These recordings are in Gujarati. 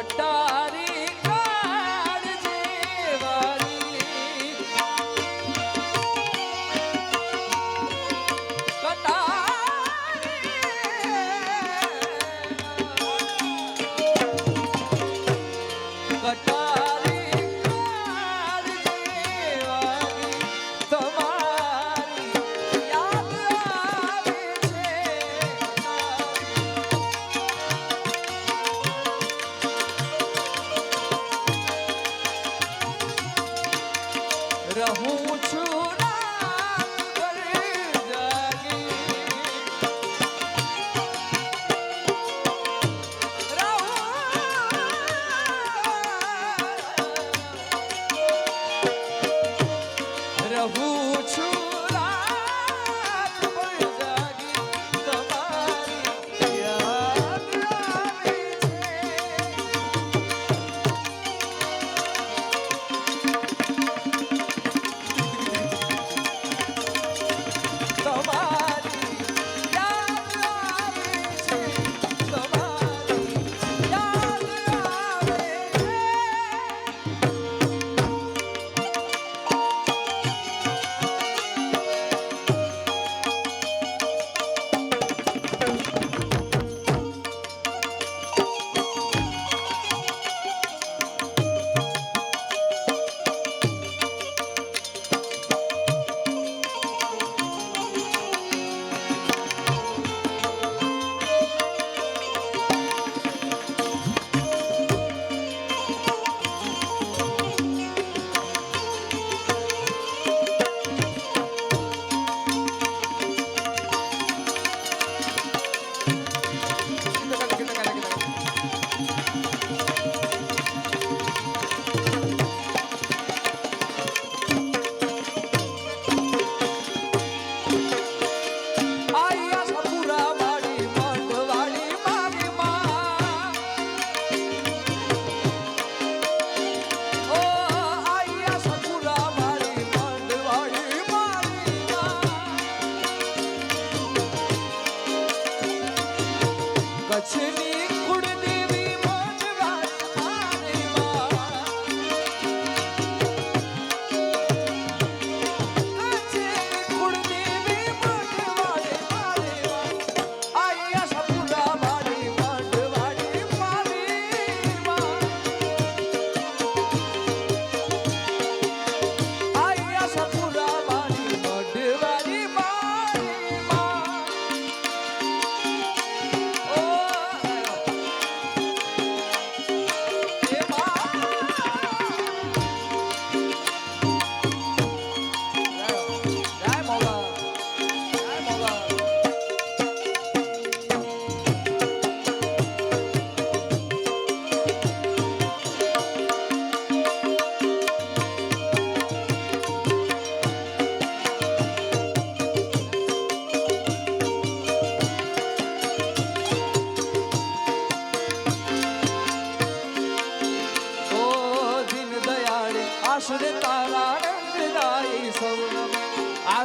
ಕೊಟ್ಟ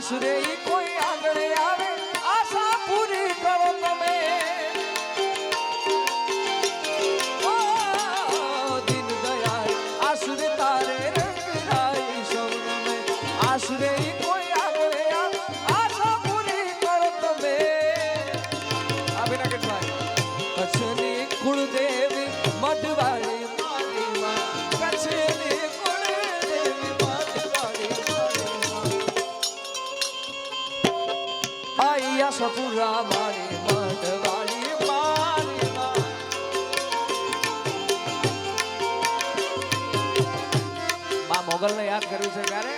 Today. સપુરા મારી મઢવાળી બા મોગલને યાદ કર્યું છે ક્યારે?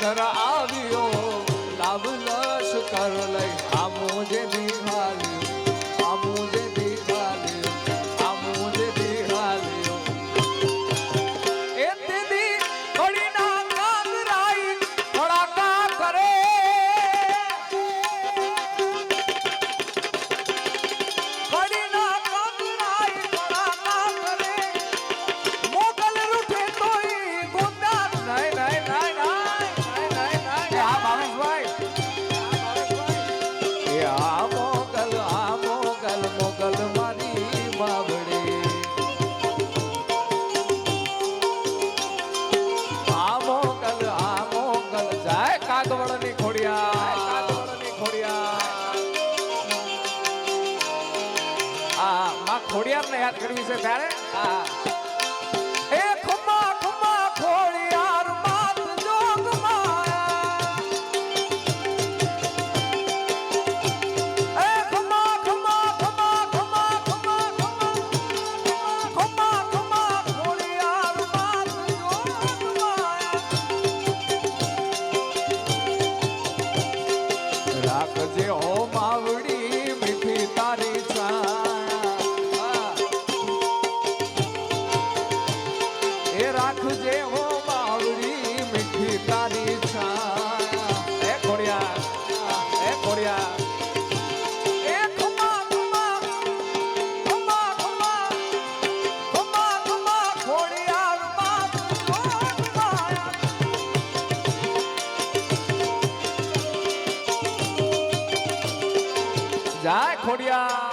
ઘર આવ્યો લાવ લશ્કર લઈ. આમો જે ફરિયાદ કરવી છે ત્યારે ખોડિયા.